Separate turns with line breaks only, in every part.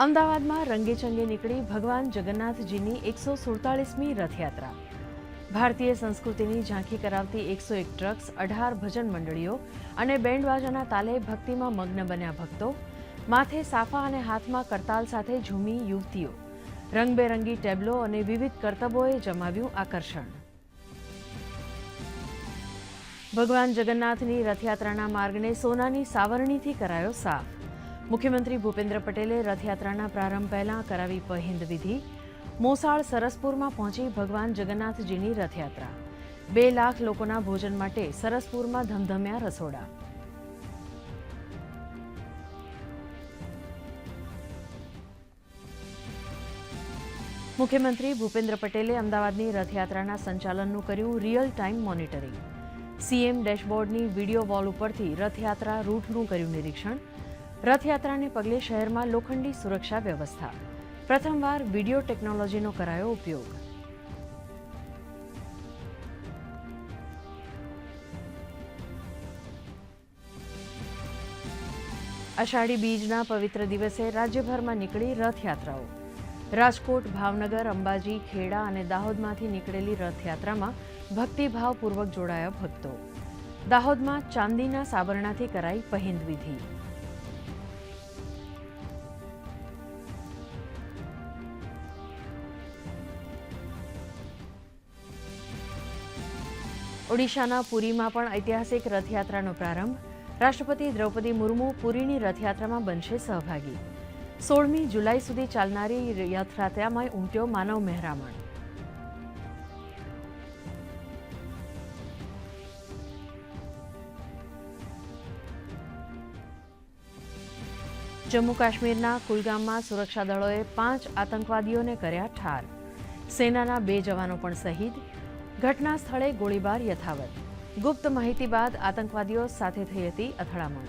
અમદાવાદમાં રંગેચંગે નીકળી ભગવાન જગન્નાથજીની એકસો સુડતાળીસમી રથયાત્રા. ભારતીય સંસ્કૃતિની ઝાંખી કરાવતી એકસો એક ટ્રક્સ, અઢાર ભજન મંડળીઓ અને બેન્ડવાજાના તાલે ભક્તિમાં મગ્ન બન્યા ભક્તો, માથે સાફા અને હાથમાં કરતાલ સાથે ઝૂમી યુવતીઓ. રંગબેરંગી ટેબ્લો અને વિવિધ કરતબોએ જમાવ્યું આકર્ષણ. ભગવાન જગન્નાથની રથયાત્રાના માર્ગને સોનાની સાવરણીથી કરાયો સાફ. મુખ્યમંત્રી ભૂપેન્દ્ર પટેલે રથયાત્રાના પ્રારંભ પહેલાં કરાવી પહિંદ વિધિ. મોસાળ સરસપુરમાં પહોંચી ભગવાન જગન્નાથજીની રથયાત્રા. બે લાખ લોકોના ભોજન માટે સરસપુરમાં ધમધમ્યા રસોડા. મુખ્યમંત્રી ભૂપેન્દ્ર પટેલે અમદાવાદની રથયાત્રાના સંચાલનનું કર્યું રિયલ ટાઈમ મોનિટરિંગ. સીએમ ડેશબોર્ડની વીડિયો વોલ ઉપરથી રથયાત્રા રૂટનું કર્યું નિરીક્ષણ. રથયાત્રાને પગલે શહેરમાં લોખંડી સુરક્ષા વ્યવસ્થા. પ્રથમવાર વીડિયો ટેકનોલોજીનો કરાયો ઉપયોગ. અષાઢી બીજના પવિત્ર દિવસે રાજ્યભરમાં નીકળી રથયાત્રાઓ. રાજકોટ, ભાવનગર, અંબાજી, ખેડા અને દાહોદમાંથી નીકળેલી રથયાત્રામાં ભક્તિભાવપૂર્વક જોડાયા ભક્તો. દાહોદમાં ચાંદીના સાબરણાથી કરાઈ પહિંદ ઓડિશાના પુરીમાં પણ ઐતિહાસિક રથયાત્રાનો પ્રારંભ. રાષ્ટ્રપતિ દ્રૌપદી મુર્મુ પુરીની રથયાત્રામાં બનશે સહભાગી. સોળમી જુલાઈ સુધી ચાલનારી રથયાત્રામાં ઉમટ્યો માનવ મહેરામણ. જમ્મુ કાશ્મીરના કુલગામમાં સુરક્ષા દળોએ પાંચ આતંકવાદીઓને કર્યા ઠાર. સેનાના બે જવાનો પણ શહીદ. ઘટના સ્થળે ગોળીબાર યથાવત. ગુપ્ત માહિતી બાદ આતંકવાદીઓ સાથે થઈ હતી અથડામણ.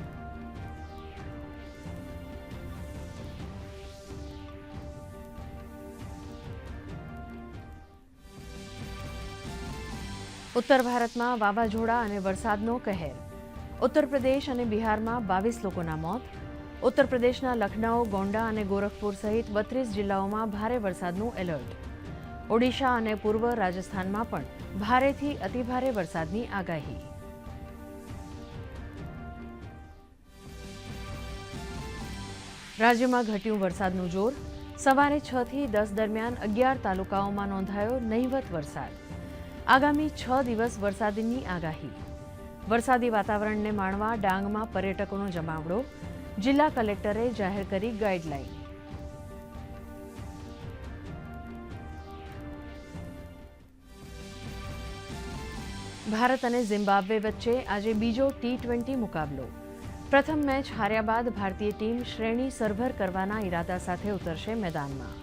ઉત્તર ભારતમાં વાવાઝોડા અને વરસાદનો કહેર. ઉત્તર પ્રદેશ અને બિહારમાં બાવીસ લોકોના મોત. ઉત્તર પ્રદેશના લખનઉ, ગોંડા અને ગોરખપુર સહિત બત્રીસ જિલ્લાઓમાં ભારે વરસાદનું એલર્ટ. ઓડિશા અને પૂર્વ રાજસ્થાનમાં પણ ભારેથી અતિભારે વરસાદની આગાહી. રાજ્યમાં ઘટ્યું વરસાદનું જોર. સવારે છ થી દસ દરમિયાન અગિયાર તાલુકાઓમાં નોંધાયો નહિવત વરસાદ. આગામી છ દિવસ વરસાદની આગાહી. વરસાદી વાતાવરણને માણવા ડાંગમાં પર્યટકોનો જમાવડો. જિલ્લા કલેક્ટરે જાહેર કરી ગાઈડલાઈન. ભારત અને ઝિમ્બાબ્વે વચ્ચે આજે બીજો ટી ટ્વેન્ટી મુકાબલો. પ્રથમ મેચ હાર્યા બાદ ભારતીય ટીમ શ્રેણી સરભર કરવાના ઈરાદા સાથે ઉતરશે મેદાનમાં.